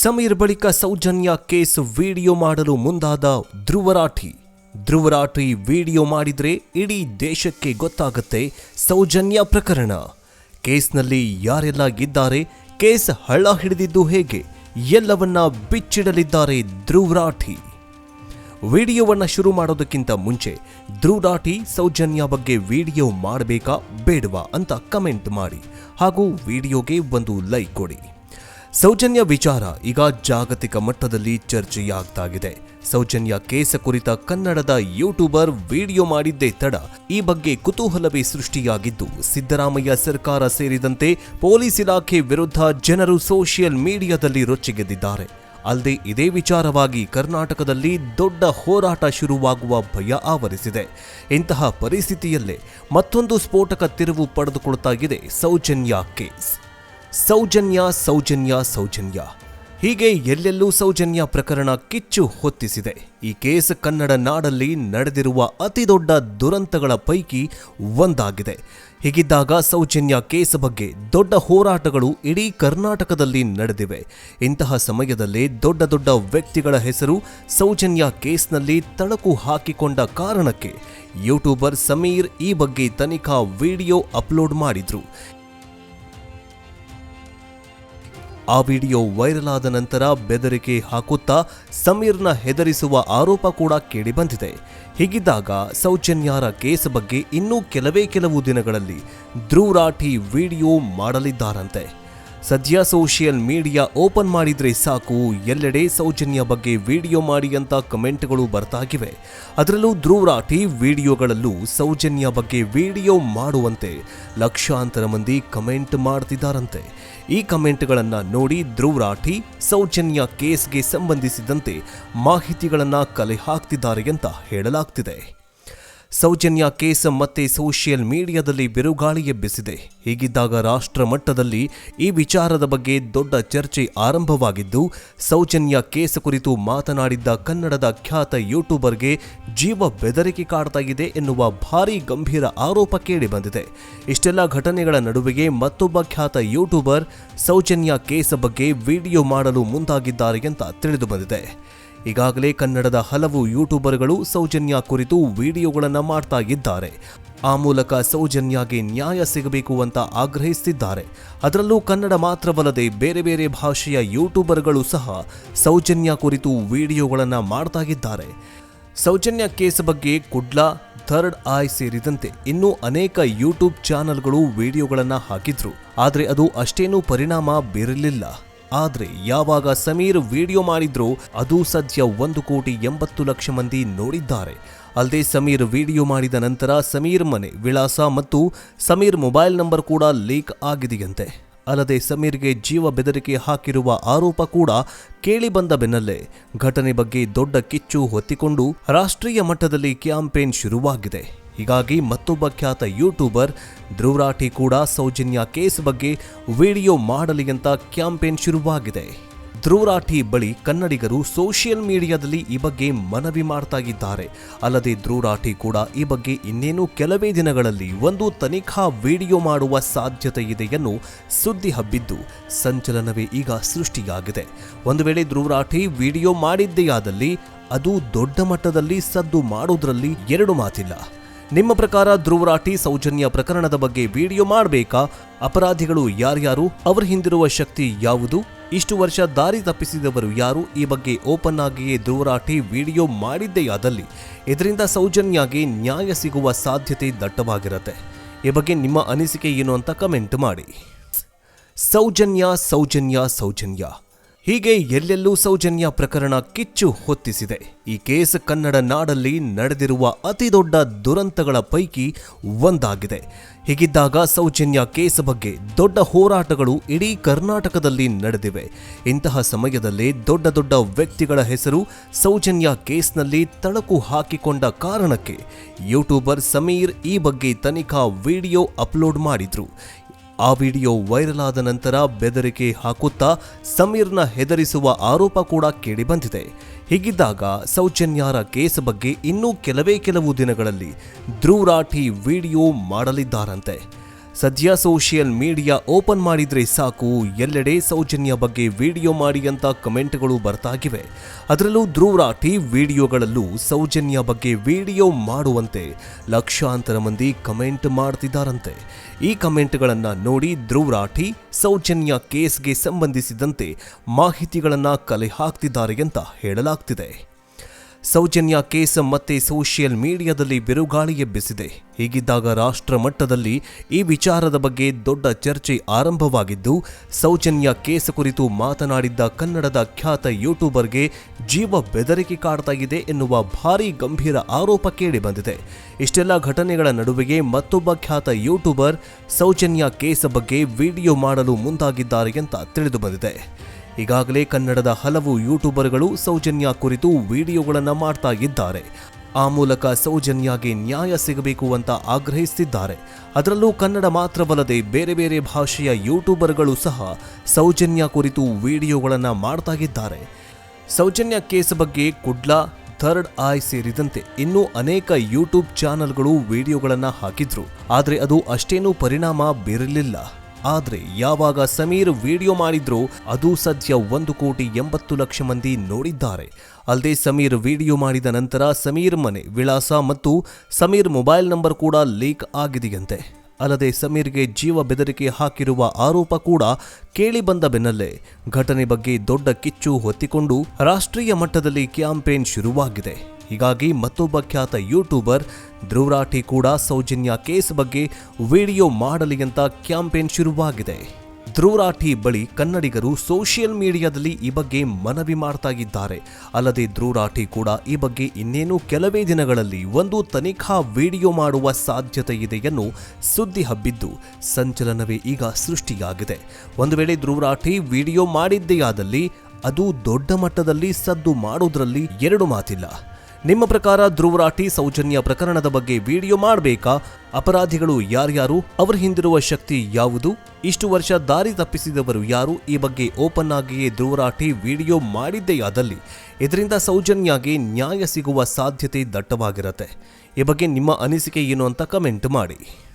ಸಮೀರ್ ಬಳಿಕ Soujanya case video ಮಾಡಲು ಮುಂದಾದ ಧ್ರುವರಾಠಿ. ಧ್ರುವರಾಠಿ ವಿಡಿಯೋ ಮಾಡಿದರೆ ಇಡೀ ದೇಶಕ್ಕೆ ಗೊತ್ತಾಗುತ್ತೆ ಸೌಜನ್ಯ ಪ್ರಕರಣ. ಕೇಸ್ನಲ್ಲಿ ಯಾರೆಲ್ಲ ಇದ್ದಾರೆ ಕೇಸ್ ಹಳ್ಳ ಹಿಡಿದಿದ್ದು ಹೇಗೆ, ಎಲ್ಲವನ್ನ ಬಿಚ್ಚಿಡಲಿದ್ದಾರೆ ಧ್ರುವರಾಠಿ. ವಿಡಿಯೋವನ್ನು ಶುರು ಮಾಡೋದಕ್ಕಿಂತ ಮುಂಚೆ ಧ್ರುವರಾಠಿ ಸೌಜನ್ಯ ಬಗ್ಗೆ ವಿಡಿಯೋ ಮಾಡಬೇಕಾ ಬೇಡವಾ ಅಂತ ಕಮೆಂಟ್ ಮಾಡಿ ಹಾಗೂ ವಿಡಿಯೋಗೆ ಒಂದು ಲೈಕ್ ಕೊಡಿ. ಸೌಜನ್ಯ ವಿಚಾರ ಈಗ ಜಾಗತಿಕ ಮಟ್ಟದಲ್ಲಿ ಚರ್ಚೆಯಾಗ್ತಾಗಿದೆ. ಸೌಜನ್ಯ ಕೇಸ ಕುರಿತ ಕನ್ನಡದ ಯೂಟ್ಯೂಬರ್ ವಿಡಿಯೋ ಮಾಡಿದ್ದೇ ತಡ ಈ ಬಗ್ಗೆ ಕುತೂಹಲವೇ ಸೃಷ್ಟಿಯಾಗಿದ್ದು, ಸಿದ್ದರಾಮಯ್ಯ ಸರ್ಕಾರ ಸೇರಿದಂತೆ ಪೊಲೀಸ್ ಇಲಾಖೆ ವಿರುದ್ಧ ಜನರು ಸೋಷಿಯಲ್ ಮೀಡಿಯಾದಲ್ಲಿ ರೊಚ್ಚಿಗೆದ್ದಿದ್ದಾರೆ. ಅಲ್ಲದೆ ಇದೇ ವಿಚಾರವಾಗಿ ಕರ್ನಾಟಕದಲ್ಲಿ ದೊಡ್ಡ ಹೋರಾಟ ಶುರುವಾಗುವ ಭಯ ಆವರಿಸಿದೆ. ಇಂತಹ ಪರಿಸ್ಥಿತಿಯಲ್ಲೇ ಮತ್ತೊಂದು ಸ್ಫೋಟಕ ತಿರುವು ಪಡೆದುಕೊಳ್ತಾ ಸೌಜನ್ಯ ಕೇಸ್. ಸೌಜನ್ಯ ಸೌಜನ್ಯ ಸೌಜನ್ಯ. ಹೀಗೆ ಎಲ್ಲೆಲ್ಲೂ ಸೌಜನ್ಯ ಪ್ರಕರಣ ಕಿಚ್ಚು ಹೊತ್ತಿಸಿದೆ. ಈ ಕೇಸ್ ಕನ್ನಡ ನಾಡಲ್ಲಿ ನಡೆದಿರುವ ಅತಿದೊಡ್ಡ ದುರಂತಗಳ ಪೈಕಿ ಒಂದಾಗಿದೆ. ಹೀಗಿದ್ದಾಗ ಸೌಜನ್ಯ ಕೇಸ್ ಬಗ್ಗೆ ದೊಡ್ಡ ಹೋರಾಟಗಳು ಇಡೀ ಕರ್ನಾಟಕದಲ್ಲಿ ನಡೆದಿವೆ. ಇಂತಹ ಸಮಯದಲ್ಲಿ ದೊಡ್ಡ ದೊಡ್ಡ ವ್ಯಕ್ತಿಗಳ ಹೆಸರು ಸೌಜನ್ಯ ಕೇಸ್ನಲ್ಲಿ ತಳಕು ಹಾಕಿಕೊಂಡ ಕಾರಣಕ್ಕೆ ಯೂಟ್ಯೂಬರ್ ಸಮೀರ್ ಈ ಬಗ್ಗೆ ತನಿಖಾ ವಿಡಿಯೋ ಅಪ್ಲೋಡ್ ಮಾಡಿದ್ರು. ಆ ವಿಡಿಯೋ ವೈರಲ್ ಆದ ನಂತರ ಬೆದರಿಕೆ ಹಾಕುತ್ತಾ ಸಮೀರ್ನ ಹೆದರಿಸುವ ಆರೋಪ ಕೂಡ ಕೇಳಿಬಂದಿದೆ. ಹೀಗಿದ್ದಾಗ ಸೌಜನ್ಯಾರ ಕೇಸ್ ಬಗ್ಗೆ ಇನ್ನೂ ಕೆಲವೇ ಕೆಲವು ದಿನಗಳಲ್ಲಿ ಧ್ರುವ್ ರಾಠಿ ವಿಡಿಯೋ ಮಾಡಲಿದ್ದಾರಂತೆ. ಸದ್ಯ ಸೋಷಿಯಲ್ ಮೀಡಿಯಾ ಓಪನ್ ಮಾಡಿದ್ರೆ ಸಾಕು, ಎಲ್ಲೆಡೆ ಸೌಜನ್ಯ ಬಗ್ಗೆ ವಿಡಿಯೋ ಮಾಡಿ ಅಂತ ಕಮೆಂಟ್ಗಳು ಬರ್ತಾಗಿವೆ. ಅದರಲ್ಲೂ ಧ್ರುವರಾಟಿ ವಿಡಿಯೋಗಳಲ್ಲೂ ಸೌಜನ್ಯ ಬಗ್ಗೆ ವಿಡಿಯೋ ಮಾಡುವಂತೆ ಲಕ್ಷಾಂತರ ಮಂದಿ ಕಮೆಂಟ್ ಮಾಡ್ತಿದ್ದಾರಂತೆ. ಈ ಕಮೆಂಟ್ಗಳನ್ನು ನೋಡಿ ಧ್ರುವರಾಠಿ ಸೌಜನ್ಯ ಕೇಸ್ಗೆ ಸಂಬಂಧಿಸಿದಂತೆ ಮಾಹಿತಿಗಳನ್ನು ಕಲೆ ಹಾಕ್ತಿದ್ದಾರೆ ಅಂತ ಹೇಳಲಾಗ್ತಿದೆ. ಸೌಜನ್ಯ ಕೇಸ್ ಮತ್ತೆ ಸೋಷಿಯಲ್ ಮೀಡಿಯಾದಲ್ಲಿ ಬಿರುಗಾಳಿ ಎಬ್ಬಿಸಿದೆ. ಹೀಗಿದ್ದಾಗ ರಾಷ್ಟ್ರ ಮಟ್ಟದಲ್ಲಿ ಈ ವಿಚಾರದ ಬಗ್ಗೆ ದೊಡ್ಡ ಚರ್ಚೆ ಆರಂಭವಾಗಿದ್ದು, ಸೌಜನ್ಯ ಕೇಸ್ ಕುರಿತು ಮಾತನಾಡಿದ್ದ ಕನ್ನಡದ ಖ್ಯಾತ ಯೂಟ್ಯೂಬರ್ಗೆ ಜೀವ ಬೆದರಿಕೆ ಕಾಡ್ತಾ ಇದೆ ಎನ್ನುವ ಭಾರಿ ಗಂಭೀರ ಆರೋಪ ಕೇಳಿಬಂದಿದೆ. ಇಷ್ಟೆಲ್ಲ ಘಟನೆಗಳ ನಡುವೆಗೆ ಮತ್ತೊಬ್ಬ ಖ್ಯಾತ ಯೂಟ್ಯೂಬರ್ ಸೌಜನ್ಯ ಕೇಸ್ ಬಗ್ಗೆ ವಿಡಿಯೋ ಮಾಡಲು ಮುಂದಾಗಿದ್ದಾರೆ ಅಂತ ತಿಳಿದು ಬಂದಿದೆ ಈಗಾಗಲೇ ಕನ್ನಡದ ಹಲವು ಯೂಟ್ಯೂಬರ್ಗಳು ಸೌಜನ್ಯ ಕುರಿತು ವಿಡಿಯೋಗಳನ್ನು ಮಾಡ್ತಾ ಇದ್ದಾರೆ. ಆ ಮೂಲಕ ಸೌಜನ್ಯಗೆ ನ್ಯಾಯ ಸಿಗಬೇಕು ಅಂತ ಆಗ್ರಹಿಸುತ್ತಿದ್ದಾರೆ ಅದರಲ್ಲೂ ಕನ್ನಡ ಮಾತ್ರವಲ್ಲದೆ ಬೇರೆ ಬೇರೆ ಭಾಷೆಯ ಯೂಟ್ಯೂಬರ್ಗಳು ಸಹ ಸೌಜನ್ಯ ಕುರಿತು ವಿಡಿಯೋಗಳನ್ನು ಮಾಡ್ತಾ ಇದ್ದಾರೆ. ಸೌಜನ್ಯ ಕೇಸ್ ಬಗ್ಗೆ ಕುಡ್ಲಾ, ಥರ್ಡ್ ಐ ಸೇರಿದಂತೆ ಇನ್ನೂ ಅನೇಕ ಯೂಟ್ಯೂಬ್ ಚಾನೆಲ್ಗಳು ವಿಡಿಯೋಗಳನ್ನು ಹಾಕಿದ್ರು. ಆದರೆ ಅದು ಅಷ್ಟೇನೂ ಪರಿಣಾಮ ಬೀರಲಿಲ್ಲ. ಆದ್ರೆ ಯಾವಾಗ ಸಮೀರ್ ವಿಡಿಯೋ ಮಾಡಿದ್ರೋ ಅದು ಸದ್ಯ ಒಂದು ಕೋಟಿ ಎಂಬತ್ತು ಲಕ್ಷ ಮಂದಿ ನೋಡಿದ್ದಾರೆ. ಅಲ್ಲದೆ ಸಮೀರ್ ವಿಡಿಯೋ ಮಾಡಿದ ನಂತರ ಸಮೀರ್ ಮನೆ, ವಿಳಾಸ ಮತ್ತು ಸಮೀರ್ ಮೊಬೈಲ್ ನಂಬರ್ ಕೂಡ ಲೀಕ್ ಆಗಿದೆಯಂತೆ. ಅಲ್ಲದೆ ಸಮೀರ್ಗೆ ಜೀವ ಬೆದರಿಕೆ ಹಾಕಿರುವ ಆರೋಪ ಕೂಡ ಕೇಳಿಬಂದ ಬೆನ್ನಲ್ಲೇ ಘಟನೆ ಬಗ್ಗೆ ದೊಡ್ಡ ಕಿಚ್ಚು ಹೊತ್ತಿಕೊಂಡು ರಾಷ್ಟ್ರೀಯ ಮಟ್ಟದಲ್ಲಿ ಕ್ಯಾಂಪೇನ್ ಶುರುವಾಗಿದೆ. ಹೀಗಾಗಿ ಮತ್ತೊಬ್ಬ ಖ್ಯಾತ ಯೂಟ್ಯೂಬರ್ ಧ್ರುವರಾಠಿ ಕೂಡ ಸೌಜನ್ಯ ಕೇಸ್ ಬಗ್ಗೆ ವಿಡಿಯೋ ಮಾಡಲಿ ಅಂತ ಕ್ಯಾಂಪೇನ್ ಶುರುವಾಗಿದೆ. ಧ್ರುವರಾಠಿ ಬಳಿ ಕನ್ನಡಿಗರು ಸೋಷಿಯಲ್ ಮೀಡಿಯಾದಲ್ಲಿ ಈ ಬಗ್ಗೆ ಮನವಿ ಮಾಡ್ತಾ ಇದ್ದಾರೆ. ಅಲ್ಲದೆ ಧ್ರುವರಾಠಿ ಕೂಡ ಈ ಬಗ್ಗೆ ಇನ್ನೇನು ಕೆಲವೇ ದಿನಗಳಲ್ಲಿ ಒಂದು ತನಿಖಾ ವಿಡಿಯೋ ಮಾಡುವ ಸಾಧ್ಯತೆ ಇದೆ ಎನ್ನು ಸುದ್ದಿ ಹಬ್ಬಿದ್ದು ಸಂಚಲನವೇ ಈಗ ಸೃಷ್ಟಿಯಾಗಿದೆ. ಒಂದು ವೇಳೆ ಧ್ರುವರಾಠಿ ವಿಡಿಯೋ ಮಾಡಿದ್ದೆಯಾದಲ್ಲಿ ಅದು ದೊಡ್ಡ ಮಟ್ಟದಲ್ಲಿ ಸದ್ದು ಮಾಡೋದ್ರಲ್ಲಿ ಎರಡು ಮಾತಿಲ್ಲ. ನಿಮ್ಮ ಪ್ರಕಾರ ಧ್ರುವರಾಟಿ ಸೌಜನ್ಯ ಪ್ರಕರಣದ ಬಗ್ಗೆ ವಿಡಿಯೋ ಮಾಡಬೇಕಾ? ಅಪರಾಧಿಗಳು ಯಾರ್ಯಾರು? ಅವರ ಹಿಂದಿರುವ ಶಕ್ತಿ ಯಾವುದು? ಇಷ್ಟು ವರ್ಷ ದಾರಿ ತಪ್ಪಿಸಿದವರು ಯಾರು? ಈ ಬಗ್ಗೆ ಓಪನ್ ಆಗಿಯೇ ಧ್ರುವರಾಟಿ ವಿಡಿಯೋ ಮಾಡಿದ್ದೆಯಾದಲ್ಲಿ? ಇದರಿಂದ ಸೌಜನ್ಯಗೆ ನ್ಯಾಯ ಸಿಗುವ ಸಾಧ್ಯತೆ ದಟ್ಟವಾಗಿರುತ್ತೆ. ಈ ಬಗ್ಗೆ ನಿಮ್ಮ ಅನಿಸಿಕೆ ಏನು ಅಂತ ಕಮೆಂಟ್ ಮಾಡಿ. ಸೌಜನ್ಯ ಸೌಜನ್ಯ ಸೌಜನ್ಯ. ಹೀಗೆ ಎಲ್ಲೆಲ್ಲೂ ಸೌಜನ್ಯ ಪ್ರಕರಣ ಕಿಚ್ಚು ಹೊತ್ತಿಸಿದೆ. ಈ ಕೇಸ್ ಕನ್ನಡ ನಾಡಲ್ಲಿ ನಡೆದಿರುವ ಅತಿದೊಡ್ಡ ದುರಂತಗಳ ಪೈಕಿ ಒಂದಾಗಿದೆ. ಹೀಗಿದ್ದಾಗ ಸೌಜನ್ಯ ಕೇಸ್ ಬಗ್ಗೆ ದೊಡ್ಡ ಹೋರಾಟಗಳು ಇಡೀ ಕರ್ನಾಟಕದಲ್ಲಿ ನಡೆದಿವೆ. ಇಂತಹ ಸಮಯದಲ್ಲಿ ದೊಡ್ಡ ದೊಡ್ಡ ವ್ಯಕ್ತಿಗಳ ಹೆಸರು ಸೌಜನ್ಯ ಕೇಸ್ನಲ್ಲಿ ತಳಕು ಹಾಕಿಕೊಂಡ ಕಾರಣಕ್ಕೆ ಯೂಟ್ಯೂಬರ್ ಸಮೀರ್ ಈ ಬಗ್ಗೆ ತನಿಖಾ ವಿಡಿಯೋ ಅಪ್ಲೋಡ್ ಮಾಡಿದ್ರು. ಆ ವಿಡಿಯೋ ವೈರಲ್ ಆದ ನಂತರ ಬೆದರಿಕೆ ಹಾಕುತ್ತಾ ಸಮೀರ್ನ ಹೆದರಿಸುವ ಆರೋಪ ಕೂಡ ಕೇಳಿಬಂದಿದೆ. ಹೀಗಿದ್ದಾಗ ಸೌಜನ್ಯಾರ ಕೇಸ್ ಬಗ್ಗೆ ಇನ್ನೂ ಕೆಲವೇ ಕೆಲವು ದಿನಗಳಲ್ಲಿ ಧ್ರುವ್ ರಾಠಿ ವಿಡಿಯೋ ಮಾಡಲಿದ್ದಾರಂತೆ. ಸದ್ಯ ಸೋಷಿಯಲ್ ಮೀಡಿಯಾ ಓಪನ್ ಮಾಡಿದ್ರೆ ಸಾಕು, ಎಲ್ಲೆಡೆ ಸೌಜನ್ಯ ಬಗ್ಗೆ ವಿಡಿಯೋ ಮಾಡಿ ಅಂತ ಕಮೆಂಟ್ಗಳು ಬರ್ತಾಗಿವೆ. ಅದರಲ್ಲೂ ಧ್ರುವರಾಠಿ ವಿಡಿಯೋಗಳಲ್ಲೂ ಸೌಜನ್ಯ ಬಗ್ಗೆ ವಿಡಿಯೋ ಮಾಡುವಂತೆ ಲಕ್ಷಾಂತರ ಮಂದಿ ಕಮೆಂಟ್ ಮಾಡ್ತಿದ್ದಾರಂತೆ. ಈ ಕಮೆಂಟ್ಗಳನ್ನು ನೋಡಿ ಧ್ರುವರಾಠಿ ಸೌಜನ್ಯ ಕೇಸ್ಗೆ ಸಂಬಂಧಿಸಿದಂತೆ ಮಾಹಿತಿಗಳನ್ನು ಕಲೆ ಹಾಕ್ತಿದ್ದಾರೆ ಅಂತ ಹೇಳಲಾಗ್ತಿದೆ. ಸೌಜನ್ಯ ಕೇಸ್ ಮತ್ತೆ ಸೋಷಿಯಲ್ ಮೀಡಿಯಾದಲ್ಲಿ ಬಿರುಗಾಳಿ ಎಬ್ಬಿಸಿದೆ. ಹೀಗಿದ್ದಾಗ ರಾಷ್ಟ್ರ ಮಟ್ಟದಲ್ಲಿ ಈ ವಿಚಾರದ ಬಗ್ಗೆ ದೊಡ್ಡ ಚರ್ಚೆ ಆರಂಭವಾಗಿದ್ದು, ಸೌಜನ್ಯ ಕೇಸ್ ಕುರಿತು ಮಾತನಾಡಿದ್ದ ಕನ್ನಡದ ಖ್ಯಾತ ಯೂಟ್ಯೂಬರ್ಗೆ ಜೀವ ಬೆದರಿಕೆ ಕಾಡ್ತಾ ಇದೆ ಎನ್ನುವ ಭಾರೀ ಗಂಭೀರ ಆರೋಪ ಕೇಳಿಬಂದಿದೆ ಇಷ್ಟೆಲ್ಲ ಘಟನೆಗಳ ನಡುವೆಯೇ ಮತ್ತೊಬ್ಬ ಖ್ಯಾತ ಯೂಟ್ಯೂಬರ್ ಸೌಜನ್ಯ ಕೇಸ್ ಬಗ್ಗೆ ವಿಡಿಯೋ ಮಾಡಲು ಮುಂದಾಗಿದ್ದಾರೆ ಅಂತ ತಿಳಿದು ಬಂದಿದೆ. ಈಗಾಗಲೇ ಕನ್ನಡದ ಹಲವು ಯೂಟ್ಯೂಬರ್ಗಳು ಸೌಜನ್ಯ ಕುರಿತು ವಿಡಿಯೋಗಳನ್ನು ಮಾಡ್ತಾ ಇದ್ದಾರೆ. ಆ ಮೂಲಕ ಸೌಜನ್ಯಗೆ ನ್ಯಾಯ ಸಿಗಬೇಕು ಅಂತ ಆಗ್ರಹಿಸುತ್ತಿದ್ದಾರೆ ಅದರಲ್ಲೂ ಕನ್ನಡ ಮಾತ್ರವಲ್ಲದೆ ಬೇರೆ ಬೇರೆ ಭಾಷೆಯ ಯೂಟ್ಯೂಬರ್ಗಳು ಸಹ ಸೌಜನ್ಯ ಕುರಿತು ವಿಡಿಯೋಗಳನ್ನು ಮಾಡ್ತಾ ಇದ್ದಾರೆ. ಸೌಜನ್ಯ ಕೇಸ್ ಬಗ್ಗೆ ಕುಡ್ಲಾ, ಥರ್ಡ್ ಐ ಸೇರಿದಂತೆ ಇನ್ನೂ ಅನೇಕ ಯೂಟ್ಯೂಬ್ ಚಾನೆಲ್ಗಳು ವಿಡಿಯೋಗಳನ್ನು ಹಾಕಿದ್ರು. ಆದರೆ ಅದು ಅಷ್ಟೇನೂ ಪರಿಣಾಮ ಬೀರಲಿಲ್ಲ. ಆದ್ರೆ ಯಾವಾಗ ಸಮೀರ್ ವಿಡಿಯೋ ಮಾಡಿದ್ರು ಅದು ಸದ್ಯ ಒಂದು ಕೋಟಿ ಎಂಬತ್ತು ಲಕ್ಷ ಮಂದಿ ನೋಡಿದ್ದಾರೆ. ಅಲ್ಲದೆ ಸಮೀರ್ ವಿಡಿಯೋ ಮಾಡಿದ ನಂತರ ಸಮೀರ್ ಮನೆ, ವಿಳಾಸ ಮತ್ತು ಸಮೀರ್ ಮೊಬೈಲ್ ನಂಬರ್ ಕೂಡ ಲೀಕ್ ಆಗಿದೆಯಂತೆ. ಅಲ್ಲದೆ ಸಮೀರ್ಗೆ ಜೀವ ಬೆದರಿಕೆ ಹಾಕಿರುವ ಆರೋಪ ಕೂಡ ಕೇಳಿ ಬಂದ ಬೆನ್ನಲ್ಲೇ ಘಟನೆ ಬಗ್ಗೆ ದೊಡ್ಡ ಕಿಚ್ಚು ಹೊತ್ತಿಕೊಂಡು ರಾಷ್ಟ್ರೀಯ ಮಟ್ಟದಲ್ಲಿ ಕ್ಯಾಂಪೇನ್ ಶುರುವಾಗಿದೆ. ಹೀಗಾಗಿ ಮತ್ತೊಬ್ಬ ಖ್ಯಾತ ಯೂಟ್ಯೂಬರ್ ಧ್ರುವರಾಠಿ ಕೂಡ ಸೌಜನ್ಯ ಕೇಸ್ ಬಗ್ಗೆ ವಿಡಿಯೋ ಮಾಡಲಿ ಅಂತ ಕ್ಯಾಂಪೇನ್ ಶುರುವಾಗಿದೆ. ಧ್ರುವರಾಠಿ ಬಳಿ ಕನ್ನಡಿಗರು ಸೋಷಿಯಲ್ ಮೀಡಿಯಾದಲ್ಲಿ ಈ ಬಗ್ಗೆ ಮನವಿ ಮಾಡ್ತಾ ಇದ್ದಾರೆ. ಅಲ್ಲದೆ ಧ್ರುವರಾಠಿ ಕೂಡ ಈ ಬಗ್ಗೆ ಇನ್ನೇನು ಕೆಲವೇ ದಿನಗಳಲ್ಲಿ ಒಂದು ತನಿಖಾ ವಿಡಿಯೋ ಮಾಡುವ ಸಾಧ್ಯತೆ ಇದೆ ಎನ್ನು ಸುದ್ದಿ ಹಬ್ಬಿದ್ದು ಸಂಚಲನವೇ ಈಗ ಸೃಷ್ಟಿಯಾಗಿದೆ. ಒಂದು ವೇಳೆ ಧ್ರುವರಾಠಿ ವಿಡಿಯೋ ಮಾಡಿದ್ದೆಯಾದಲ್ಲಿ ಆದಲ್ಲಿ ಅದು ದೊಡ್ಡ ಮಟ್ಟದಲ್ಲಿ ಸದ್ದು ಮಾಡೋದ್ರಲ್ಲಿ ಎರಡು ಮಾತಿಲ್ಲ. ನಿಮ್ಮ ಪ್ರಕಾರ ಧ್ರುವರಾಟಿ ಸೌಜನ್ಯ ಪ್ರಕರಣದ ಬಗ್ಗೆ ವಿಡಿಯೋ ಮಾಡಬೇಕಾ? ಅಪರಾಧಿಗಳು ಯಾರ್ಯಾರು? ಅವರ ಹಿಂದಿರುವ ಶಕ್ತಿ ಯಾವುದು? ಇಷ್ಟು ವರ್ಷ ದಾರಿ ತಪ್ಪಿಸಿದವರು ಯಾರು? ಈ ಬಗ್ಗೆ ಓಪನ್ ಆಗಿಯೇ ಧ್ರುವರಾಟಿ ವಿಡಿಯೋ ಮಾಡಿದ್ದೇ ಆದಲ್ಲಿ ಇದರಿಂದ ಸೌಜನ್ಯಗೆ ನ್ಯಾಯ ಸಿಗುವ ಸಾಧ್ಯತೆ ದಟ್ಟವಾಗಿರುತ್ತೆ. ಈ ಬಗ್ಗೆ ನಿಮ್ಮ ಅನಿಸಿಕೆ ಏನು ಅಂತ ಕಮೆಂಟ್ ಮಾಡಿ.